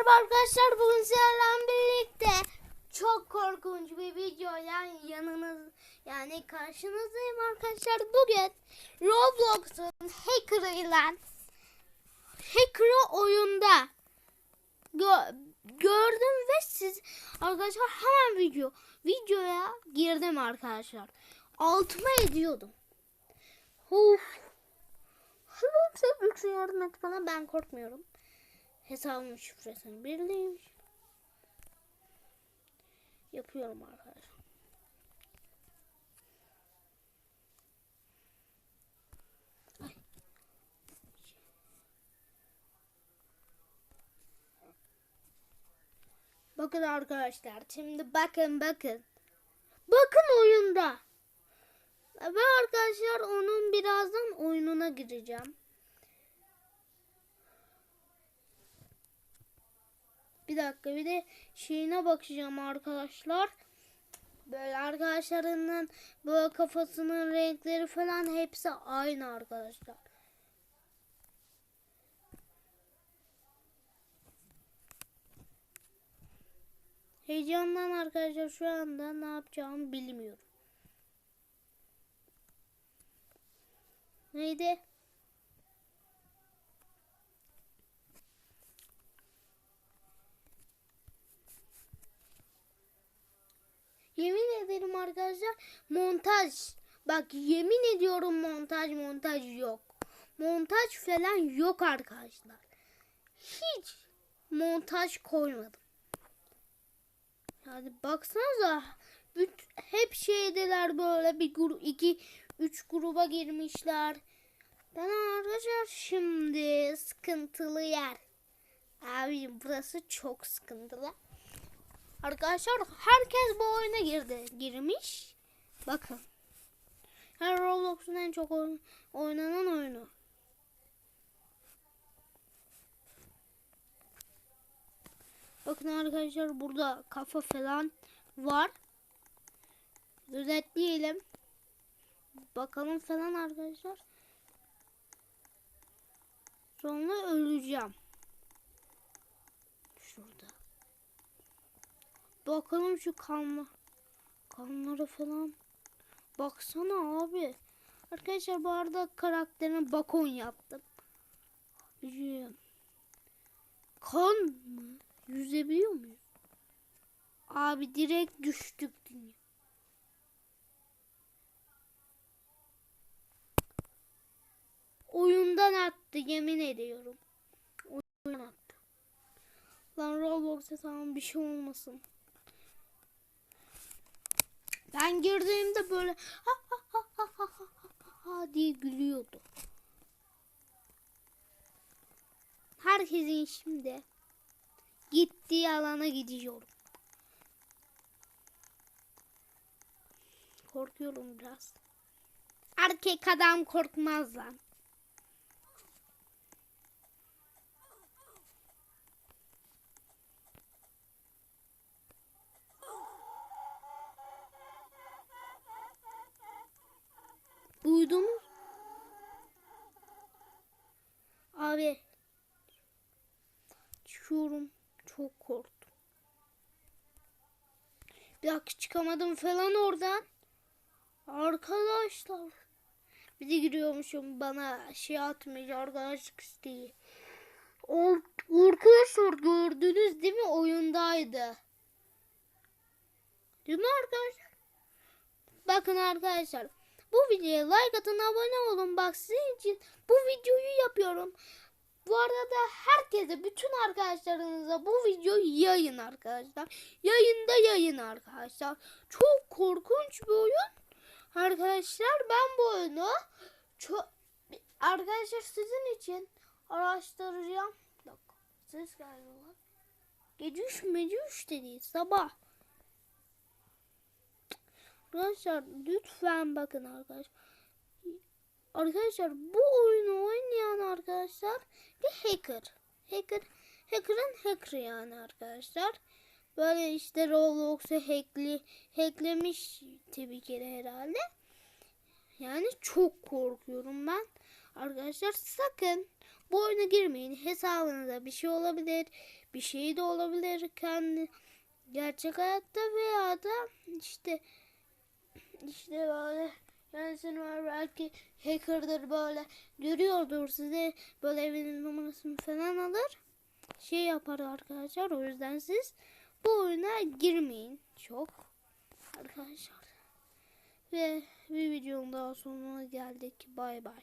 merhaba arkadaşlar. Bugün sizlerle birlikte çok korkunç bir videoyla yanınız yani karşınızdayım arkadaşlar. Bugün Roblox'un hacker'ıyla hacker'ı oyunda gö- gördüm ve siz arkadaşlar hemen video videoya girdim arkadaşlar. Altıma ediyordum. Lütfen lütfen yardım et bana ben korkmuyorum. Hesabımın şifresini belirleymiş. Yapıyorum arkadaşlar. Bakın arkadaşlar şimdi bakın bakın. Bakın oyunda. Ve arkadaşlar onun birazdan oyununa gireceğim. Bir dakika bir de şeyine bakacağım arkadaşlar. Böyle arkadaşlarının böyle kafasının renkleri falan hepsi aynı arkadaşlar. Heyecandan arkadaşlar şu anda ne yapacağımı bilmiyorum. Neydi? Yemin ederim arkadaşlar montaj. Bak yemin ediyorum montaj montaj yok. Montaj falan yok arkadaşlar. Hiç montaj koymadım. Yani baksanıza hep şeydeler böyle bir grup iki üç gruba girmişler. Ben arkadaşlar şimdi sıkıntılı yer. Abim burası çok sıkıntılı. Arkadaşlar herkes bu oyuna girdi. Girmiş. Bakın. Her Roblox'un en çok oyn- oynanan oyunu. Bakın arkadaşlar burada kafa falan var. Gözetleyelim. Bakalım falan arkadaşlar. Sonra öleceğim. Bakalım şu kanlı kanlara falan. Baksana abi. Arkadaşlar bu arada karakterine bakon yaptım. Yüzüyorum. Kan mı? Yüzebiliyor muyum? Abi direkt düştük dünya. Oyundan attı yemin ediyorum. Oyundan attı. Lan Roblox'a tamam bir şey olmasın. Ben girdiğimde böyle ha ha ha ha ha ha ha ha diye gülüyordu. Herkesin şimdi gittiği alana gidiyorum. Korkuyorum biraz. Erkek adam korkmaz lan. Duydunuz? Abi. Çıkıyorum. Çok korktum. Bir dakika çıkamadım falan oradan. Arkadaşlar. Bir de giriyormuşum bana şey atmayacak arkadaşlık isteği. Arkadaşlar gördünüz değil mi oyundaydı. Değil mi arkadaşlar? Bakın arkadaşlar. Bu videoya like atın abone olun. Bak sizin için bu videoyu yapıyorum. Bu arada herkese bütün arkadaşlarınıza bu videoyu yayın arkadaşlar. Yayında yayın arkadaşlar. Çok korkunç bir oyun. Arkadaşlar ben bu oyunu çok arkadaşlar sizin için araştıracağım. Dakika. Ses geldi lan. Gece üç mece üç dedi sabah. Arkadaşlar lütfen bakın arkadaşlar. Arkadaşlar bu oyunu oynayan arkadaşlar bir hacker. Hacker hacker'ın hacker yani arkadaşlar. Böyle işte Roblox'u hackli, hacklemiş tabii ki de herhalde. Yani çok korkuyorum ben. Arkadaşlar sakın bu oyuna girmeyin. Hesabınızda bir şey olabilir. Bir şey de olabilir. Kendi gerçek hayatta veya da işte işte böyle belki hacker'dır böyle. Görüyordur size böyle evinin numarasını falan alır. Şey yapar arkadaşlar. O yüzden siz bu oyuna girmeyin. Çok arkadaşlar. Ve bir videonun daha sonuna geldik. Bay bay